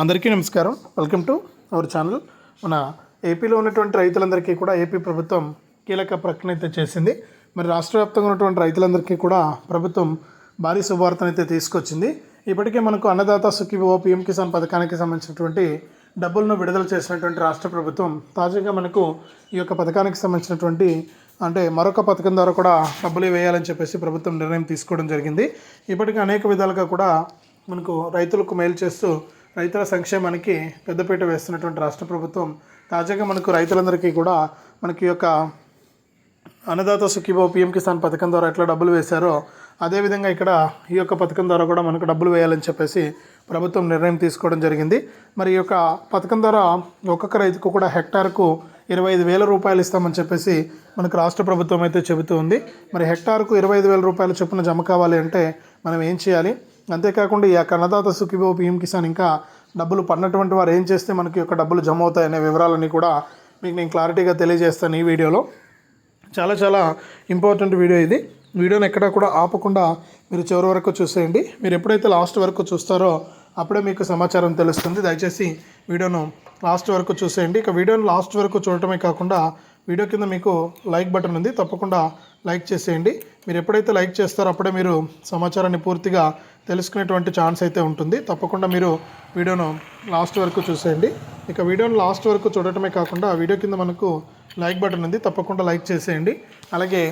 అందరికీ నమస్కారం. Welcome to our channel. మన ఏపీలో ఉన్నటువంటి రైతులందరికీ కూడా ఏపీ ప్రభుత్వం కీలక ప్రకటన అయితే చేసింది. మరి రాష్ట్ర వ్యాప్తంగా ఉన్నటువంటి రైతులందరికీ కూడా ప్రభుత్వం భారీ శుభవార్తను అయితే తీసుకొచ్చింది. ఇప్పటికే మనకు అన్నదాత సుఖీభో పిఎం కిసాన్ పథకానికి సంబంధించినటువంటి డబ్బులను విడుదల చేసినటువంటి రాష్ట్ర ప్రభుత్వం తాజాగా మనకు ఈ యొక్క పథకానికి సంబంధించినటువంటి అంటే మరొక పథకం ద్వారా కూడా డబ్బులు వేయాలని చెప్పేసి ప్రభుత్వం నిర్ణయం తీసుకోవడం జరిగింది. ఇప్పటికీ అనేక విధాలుగా కూడా మనకు రైతులకు మేలు చేస్తూ రైతుల సంక్షేమానికి పెద్దపీట వేస్తున్నటువంటి రాష్ట్ర ప్రభుత్వం తాజాగా మనకు రైతులందరికీ కూడా మనకి యొక్క అన్నదాత సుఖీభో పిఎం కిసాన్ పథకం ద్వారా ఎట్లా డబ్బులు వేశారో అదేవిధంగా ఇక్కడ ఈ యొక్క పథకం ద్వారా కూడా మనకు డబ్బులు వేయాలని చెప్పేసి ప్రభుత్వం నిర్ణయం తీసుకోవడం జరిగింది. మరి ఈ యొక్క పథకం ద్వారా ఒక్కొక్క రైతుకు కూడా హెక్టార్కు ఇరవై ఐదు వేల రూపాయలు ఇస్తామని చెప్పేసి మనకు రాష్ట్ర ప్రభుత్వం అయితే చెబుతూ ఉంది. మరి హెక్టార్కు ఇరవై ఐదు వేల రూపాయల చొప్పున జమ కావాలి అంటే మనం ఏం చేయాలి? అంతేకాకుండా ఈ అన్నదాత సుఖీభో పిఎం కిసాన్ ఇంకా డబ్బులు పడినటువంటి వారు ఏం చేస్తే మనకి యొక్క డబ్బులు జమ అవుతాయనే వివరాలన్నీ కూడా మీకు నేను క్లారిటీగా తెలియజేస్తాను ఈ వీడియోలో. చాలా చాలా ఇంపార్టెంట్ వీడియో ఇది. వీడియోని ఎక్కడ కూడా ఆపకుండా మీరు చివరి వరకు చూసేయండి. మీరు ఎప్పుడైతే లాస్ట్ వరకు చూస్తారో అప్పుడే మీకు సమాచారం తెలుస్తుంది. దయచేసి వీడియోను లాస్ట్ వరకు చూసేయండి. ఇక వీడియోను లాస్ట్ వరకు చూడటమే కాకుండా వీడియో కింద మీకు లైక్ బటన్ ఉంది. తప్పకుండా లైక్ చేసేయండి. మీరు ఎప్పుడైతే లైక్ చేస్తారో అప్పుడే మీరు సమాచారాన్ని పూర్తిగా తెలుసుకునేటువంటి ఛాన్స్ అయితే ఉంటుంది. తప్పకుండా మీరు వీడియోను లాస్ట్ వరకు చూసేయండి. ఇక వీడియోను లాస్ట్ వరకు చూడటమే కాకుండా వీడియో కింద మనకు లైక్ బటన్ ఉంది. తప్పకుండా లైక్ చేసేయండి. అలాగే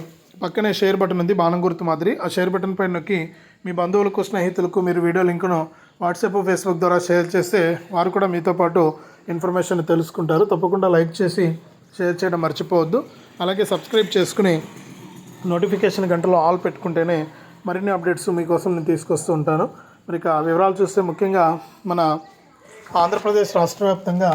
పక్కనే షేర్ బటన్ ఉంది. బాణం గుర్తు మాదిరి. ఆ షేర్ బటన్ పైన నొక్కి మీ బంధువులకు స్నేహితులకు మీరు వీడియో లింక్ను వాట్సాప్ ఫేస్బుక్ ద్వారా షేర్ చేస్తే వారు కూడా మీతో పాటు ఇన్ఫర్మేషన్ తెలుసుకుంటారు. తప్పకుండా లైక్ చేసి షేర్ చేయడం మర్చిపోవద్దు. అలాగే సబ్స్క్రైబ్ చేసుకుని నోటిఫికేషన్ గంటలో ఆల్ పెట్టుకుంటేనే మరిన్ని అప్డేట్స్ మీకోసం నేను తీసుకొస్తూ ఉంటాను. మరి ఇక వివరాలు చూస్తే ముఖ్యంగా మన ఆంధ్రప్రదేశ్ రాష్ట్ర వ్యాప్తంగా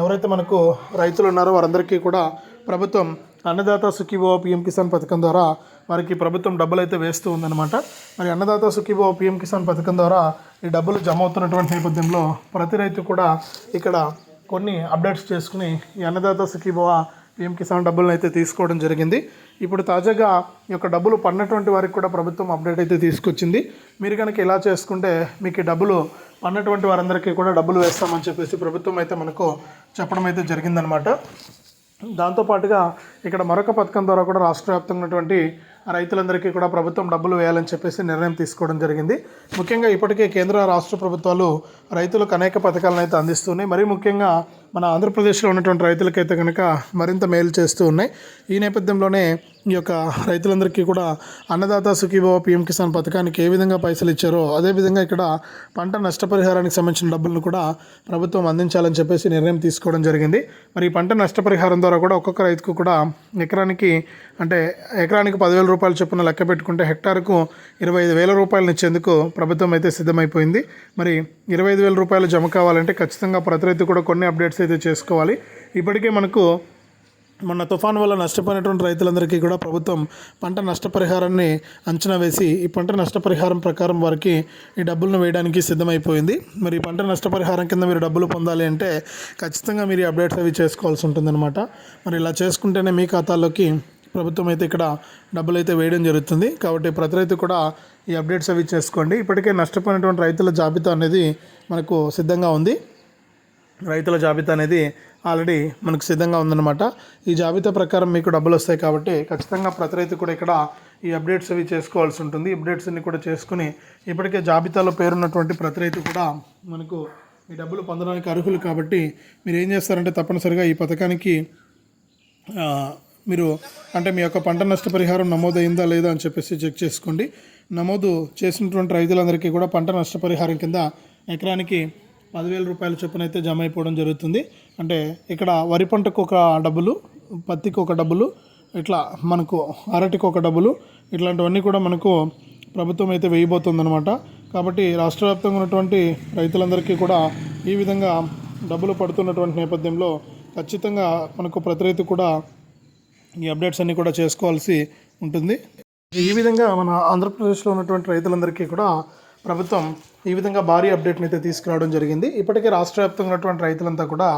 ఎవరైతే మనకు రైతులు ఉన్నారో వారందరికీ కూడా ప్రభుత్వం అన్నదాత సుఖీభవ పిఎం కిసాన్ పథకం ద్వారా వారికి ప్రభుత్వం డబ్బులు అయితే వేస్తూ ఉందన్నమాట. మరి అన్నదాత సుఖీభవ పిఎం కిసాన్ పథకం ద్వారా ఈ డబ్బులు జమ అవుతున్నటువంటి నేపథ్యంలో ప్రతి రైతు కూడా ఇక్కడ కొన్ని అప్డేట్స్ చేసుకుని ఈ అన్నదాత సుఖీభవ పిఎం కిసాన్ డబ్బులను అయితే తీసుకోవడం జరిగింది. ఇప్పుడు తాజాగా ఈ యొక్క డబ్బులు పడినటువంటి వారికి కూడా ప్రభుత్వం అప్డేట్ అయితే తీసుకొచ్చింది. మీరు కనుక ఇలా చేసుకుంటే మీకు ఈ డబ్బులు పడినటువంటి వారందరికీ కూడా డబ్బులు వేస్తామని చెప్పేసి ప్రభుత్వం అయితే మనకు చెప్పడం అయితే జరిగిందనమాట దాంతోపాటుగా ఇక్కడ మరొక పథకం ద్వారా కూడా రాష్ట్ర వ్యాప్తంగా ఉన్నటువంటి రైతులందరికీ కూడా ప్రభుత్వం డబ్బులు వేయాలని చెప్పేసి నిర్ణయం తీసుకోవడం జరిగింది. ముఖ్యంగా ఇప్పటికే కేంద్ర రాష్ట్ర ప్రభుత్వాలు రైతులకు అనేక పథకాలను అయితే అందిస్తున్నాయి. మరీ ముఖ్యంగా మన ఆంధ్రప్రదేశ్లో ఉన్నటువంటి రైతులకైతే కనుక మరింత మేలు చేస్తూ ఉన్నాయి. ఈ నేపథ్యంలోనే ఈ యొక్క రైతులందరికీ కూడా అన్నదాత సుఖీభవ పిఎం కిసాన్ పథకానికి ఏ విధంగా పైసలు ఇచ్చారో అదేవిధంగా ఇక్కడ పంట నష్టపరిహారానికి సంబంధించిన డబ్బులను కూడా ప్రభుత్వం అందించాలని చెప్పేసి నిర్ణయం తీసుకోవడం జరిగింది. మరి ఈ పంట నష్టపరిహారం ద్వారా కూడా ఒక్కొక్క రైతుకు కూడా ఎకరానికి అంటే ఎకరానికి పదివేల రూపాయలు చొప్పున లెక్క పెట్టుకుంటే హెక్టార్కు ఇరవై ఐదు వేల రూపాయలు ఇచ్చేందుకు ప్రభుత్వం అయితే సిద్ధమైపోయింది. మరి ఇరవై ఐదు వేల రూపాయలు జమ కావాలంటే ఖచ్చితంగా ప్రతి రైతు కూడా కొన్ని అప్డేట్స్ అయితే చేసుకోవాలి. ఇప్పటికే మనకు మొన్న తుఫాన్ వల్ల నష్టపోయినటువంటి రైతులందరికీ కూడా ప్రభుత్వం పంట నష్టపరిహారాన్ని అంచనా వేసి ఈ పంట నష్టపరిహారం ప్రకారం వారికి ఈ డబ్బులను వేయడానికి సిద్ధమైపోయింది. మరి ఈ పంట నష్టపరిహారం కింద మీరు డబ్బులు పొందాలి అంటే ఖచ్చితంగా మీరు ఈ అప్డేట్స్ అవి చేసుకోవాల్సి ఉంటుందన్నమాట. మరి ఇలా చేసుకుంటేనే మీ ఖాతాల్లోకి ప్రభుత్వం అయితే ఇక్కడ డబ్బులు అయితే వేయడం జరుగుతుంది. కాబట్టి ప్రతి రైతు కూడా ఈ అప్డేట్స్ అవి చేసుకోండి. ఇప్పటికే నష్టపోయినటువంటి రైతుల జాబితా అనేది మనకు సిద్ధంగా ఉంది. రైతుల జాబితా అనేది ఆల్రెడీ మనకు సిద్ధంగా ఉందన్నమాట. ఈ జాబితా ప్రకారం మీకు డబ్బులు వస్తాయి కాబట్టి ఖచ్చితంగా ప్రతి రైతు కూడా ఇక్కడ ఈ అప్డేట్స్ అవి చేసుకోవాల్సి ఉంటుంది. అప్డేట్స్ అన్ని కూడా చేసుకుని ఇప్పటికే జాబితాలో పేరున్నటువంటి ప్రతి రైతు కూడా మనకు ఈ డబ్బులు పొందడానికి అర్హులు కాబట్టి మీరు ఏం చేస్తారంటే తప్పనిసరిగా ఈ పథకానికి మీరు అంటే మీ యొక్క పంట నష్టపరిహారం నమోదైందా లేదా అని చెప్పేసి చెక్ చేసుకోండి. నమోదు చేసినటువంటి రైతులందరికీ కూడా పంట నష్టపరిహారం కింద ఎకరానికి పదివేల రూపాయల చొప్పున అయితే జమ అయిపోవడం జరుగుతుంది. అంటే ఇక్కడ వరి పంటకు ఒక డబ్బులు పత్తికి ఒక డబ్బులు ఇట్లా మనకు అరటికి ఒక డబ్బులు ఇట్లాంటివన్నీ కూడా మనకు ప్రభుత్వం అయితే వేయబోతుందనమాట కాబట్టి రాష్ట్ర వ్యాప్తంగా ఉన్నటువంటి రైతులందరికీ కూడా ఈ విధంగా డబ్బులు పడుతున్నటువంటి నేపథ్యంలో ఖచ్చితంగా మనకు ప్రతి రైతు కూడా ఈ అప్డేట్స్ అన్నీ కూడా చేసుకోవాల్సి ఉంటుంది. ఈ విధంగా మన ఆంధ్రప్రదేశ్లో ఉన్నటువంటి రైతులందరికీ కూడా ప్రభుత్వం ఈ విధంగా భారీ అప్డేట్ని అయితే తీసుకురావడం జరిగింది. ఇప్పటికే రాష్ట్ర వ్యాప్తంగా ఉన్నటువంటి రైతులంతా కూడా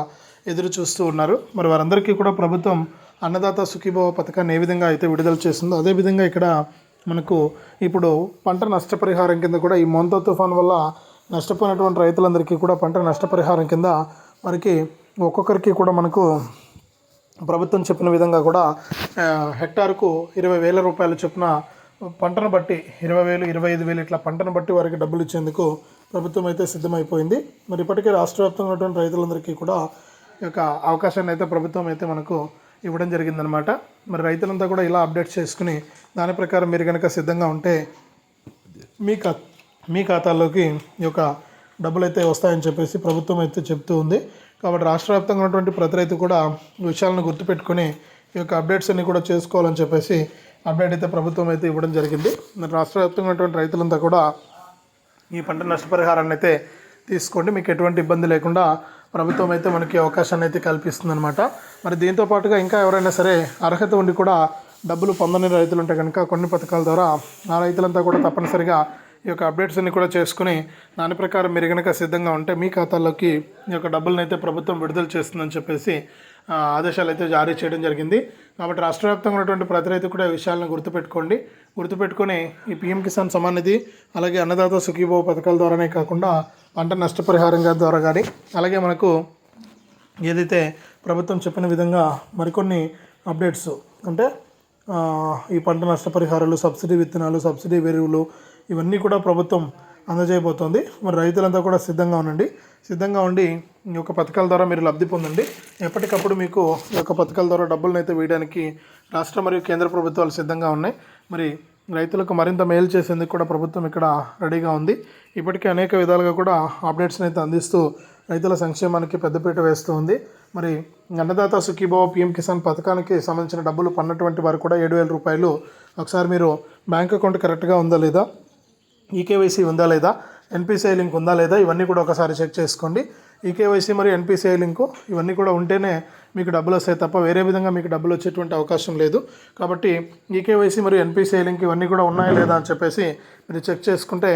ఎదురు చూస్తూ ఉన్నారు. మరి వారందరికీ కూడా ప్రభుత్వం అన్నదాత సుఖీభవ పథకాన్ని ఏ విధంగా అయితే విడుదల చేస్తుందో అదేవిధంగా ఇక్కడ మనకు ఇప్పుడు పంట నష్టపరిహారం కింద కూడా ఈ మొంత తుఫాన్ వల్ల నష్టపోయినటువంటి రైతులందరికీ కూడా పంట నష్టపరిహారం కింద మనకి ఒక్కొక్కరికి కూడా మనకు ప్రభుత్వం చెప్పిన విధంగా కూడా హెక్టార్కు ఇరవై వేల రూపాయలు చొప్పున పంటను బట్టి ఇరవై వేలు ఇరవై ఐదు వేలు ఇట్లా పంటను బట్టి వారికి డబ్బులు ఇచ్చేందుకు ప్రభుత్వం అయితే సిద్ధమైపోయింది. మరి ఇప్పటికే రాష్ట్ర వ్యాప్తంగా ఉన్నటువంటి రైతులందరికీ కూడా ఈ యొక్క అవకాశాన్ని అయితే ప్రభుత్వం అయితే మనకు ఇవ్వడం జరిగిందనమాట మరి రైతులంతా కూడా ఇలా అప్డేట్ చేసుకుని దాని ప్రకారం మీరు కనుక సిద్ధంగా ఉంటే మీ ఖా మీ ఖాతాల్లోకి ఈ యొక్క డబ్బులు అయితే వస్తాయని చెప్పేసి ప్రభుత్వం అయితే చెప్తూ ఉంది. కాబట్టి రాష్ట్ర వ్యాప్తంగా ఉన్నటువంటి ప్రతి రైతు కూడా విషయాలను గుర్తుపెట్టుకొని ఈ యొక్క అప్డేట్స్ అన్ని కూడా చేసుకోవాలని చెప్పేసి అప్డేట్ అయితే ప్రభుత్వం అయితే ఇవ్వడం జరిగింది. రాష్ట్ర వ్యాప్తంగా ఉన్నటువంటి రైతులంతా కూడా ఈ పంట నష్టపరిహారాన్ని అయితే తీసుకోండి. మీకు ఎటువంటి ఇబ్బంది లేకుండా ప్రభుత్వం అయితే మనకి అవకాశాన్ని అయితే కల్పిస్తుందన్నమాట. మరి దీంతో పాటుగా ఇంకా ఎవరైనా సరే అర్హత ఉండి కూడా డబ్బులు పొందని రైతులు ఉంటే కనుక కొన్ని పథకాల ద్వారా ఆ రైతులంతా కూడా తప్పనిసరిగా ఈ యొక్క అప్డేట్స్ అన్ని కూడా చేసుకుని దాని ప్రకారం మీరు కనుక సిద్ధంగా ఉంటే మీ ఖాతాల్లోకి ఈ యొక్క డబ్బులను అయితే ప్రభుత్వం విడుదల చేస్తుందని చెప్పేసి ఆదేశాలు అయితే జారీ చేయడం జరిగింది. కాబట్టి రాష్ట్ర వ్యాప్తంగా ఉన్నటువంటి ప్రతి రైతు కూడా ఈ విషయాలను గుర్తుపెట్టుకోండి. గుర్తుపెట్టుకొని ఈ పీఎం కిసాన్ సమాన్ నిధి అలాగే అన్నదాత సుఖీభావ పథకాల ద్వారానే కాకుండా పంట నష్టపరిహారంగా ద్వారా కానీ అలాగే మనకు ఏదైతే ప్రభుత్వం చెప్పిన విధంగా మరికొన్ని అప్డేట్స్ అంటే ఈ పంట నష్టపరిహారాలు సబ్సిడీ విత్తనాలు సబ్సిడీ ఎరువులు ఇవన్నీ కూడా ప్రభుత్వం అందజేయబోతోంది. మరి రైతులంతా కూడా సిద్ధంగా ఉండండి. సిద్ధంగా ఉండి ఈ యొక్క పథకాల ద్వారా మీరు లబ్ధి పొందండి. ఎప్పటికప్పుడు మీకు ఈ యొక్క పథకాల ద్వారా డబ్బులను అయితే వేయడానికి రాష్ట్ర మరియు కేంద్ర ప్రభుత్వాలు సిద్ధంగా ఉన్నాయి. మరి రైతులకు మరింత మేలు చేసేందుకు కూడా ప్రభుత్వం ఇక్కడ రెడీగా ఉంది. ఇప్పటికే అనేక విధాలుగా కూడా అప్డేట్స్ని అయితే అందిస్తూ రైతుల సంక్షేమానికి పెద్దపీట వేస్తూ ఉంది. మరి అన్నదాత సుఖీభావ పిఎం కిసాన్ పథకానికి సంబంధించిన డబ్బులు పన్నటువంటి వారు కూడా ఏడు వేల రూపాయలు. ఒకసారి మీరు బ్యాంక్ అకౌంట్ కరెక్ట్గా ఉందా లేదా? ఈకేవైసీ ఉందా లేదా? ఎన్పిసిఐ లింక్ ఉందా లేదా? ఇవన్నీ కూడా ఒకసారి చెక్ చేసుకోండి. ఈకేవైసీ మరియు ఎన్పిసిఐ లింకు ఇవన్నీ కూడా ఉంటేనే మీకు డబ్బులు వస్తాయి తప్ప వేరే విధంగా మీకు డబ్బులు వచ్చేటువంటి అవకాశం లేదు. కాబట్టి ఈకేవైసీ మరియు ఎన్పిసిఐ లింక్ ఇవన్నీ కూడా ఉన్నాయా లేదా అని చెప్పేసి మీరు చెక్ చేసుకుంటే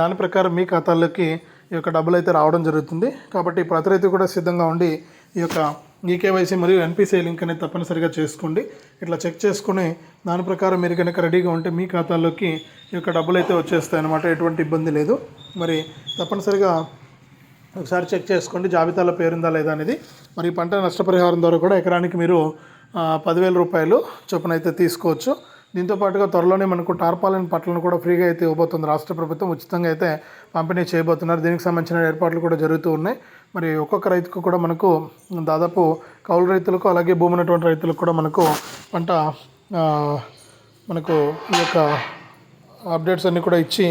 దాని ప్రకారం మీ ఖాతాల్లోకి ఈ యొక్క డబ్బులు అయితే రావడం జరుగుతుంది. కాబట్టి ప్రతి రైతు కూడా సిద్ధంగా ఉండి ఈ యొక్క ఈకేవైసీ మరియు ఎన్పిసిఐ లింక్ అనేది తప్పనిసరిగా చేసుకోండి. ఇట్లా చెక్ చేసుకుని దాని ప్రకారం మీరు కనుక రెడీగా ఉంటే మీ ఖాతాలోకి ఈ యొక్క డబ్బులు అయితే వచ్చేస్తాయి అన్నమాట ఎటువంటి ఇబ్బంది లేదు. మరి తప్పనిసరిగా ఒకసారి చెక్ చేసుకోండి. జాబితాలో పేరుందా లేదా అనేది. మరి పంట నష్టపరిహారం ద్వారా కూడా ఎకరానికి మీరు పదివేల రూపాయలు చొప్పున అయితే తీసుకోవచ్చు. దీంతో పాటుగా త్వరలోనే మనకు టార్పాలిన్ పట్లను కూడా ఫ్రీగా అయితే ఇవ్వబోతుంది. రాష్ట్ర ప్రభుత్వం ఉచితంగా అయితే పంపిణీ చేయబోతున్నారు. దీనికి సంబంధించిన ఏర్పాట్లు కూడా జరుగుతూ ఉన్నాయి. మరి ఒక్కొక్క రైతుకు కూడా మనకు దాదాపు కౌలు రైతులకు అలాగే భూమి ఉన్నటువంటి రైతులకు కూడా మనకు పంట మనకు ఈ యొక్క అప్డేట్స్ అన్నీ కూడా ఇచ్చి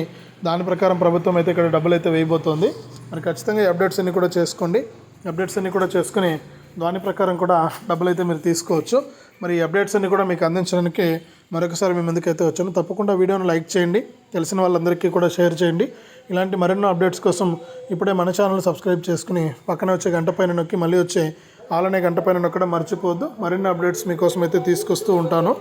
దాని ప్రకారం ప్రభుత్వం అయితే ఇక్కడ డబ్బులు అయితే వేయబోతోంది. మరి ఖచ్చితంగా ఈ అప్డేట్స్ అన్నీ కూడా చేసుకోండి. అప్డేట్స్ అన్నీ కూడా చేసుకుని దాని ప్రకారం కూడా డబ్బులు అయితే మీరు తీసుకోవచ్చు. మరి ఈ అప్డేట్స్ అన్నీ కూడా మీకు అందించడానికి మరొకసారి మీ ముందుకైతే వచ్చాను. తప్పకుండా వీడియోను లైక్ చేయండి. తెలిసిన వాళ్ళందరికీ కూడా షేర్ చేయండి. ఇలాంటి మరెన్నో అప్డేట్స్ కోసం ఇప్పుడే మన ఛానల్ సబ్స్క్రైబ్ చేసుకుని పక్కన వచ్చే గంట పైన నొక్కి మళ్ళీ వచ్చే ఆలనే గంట పైన నొక్కడం మర్చిపోవద్దు. మరిన్ని అప్డేట్స్ మీకోసం అయితే తీసుకొస్తూ ఉంటాను.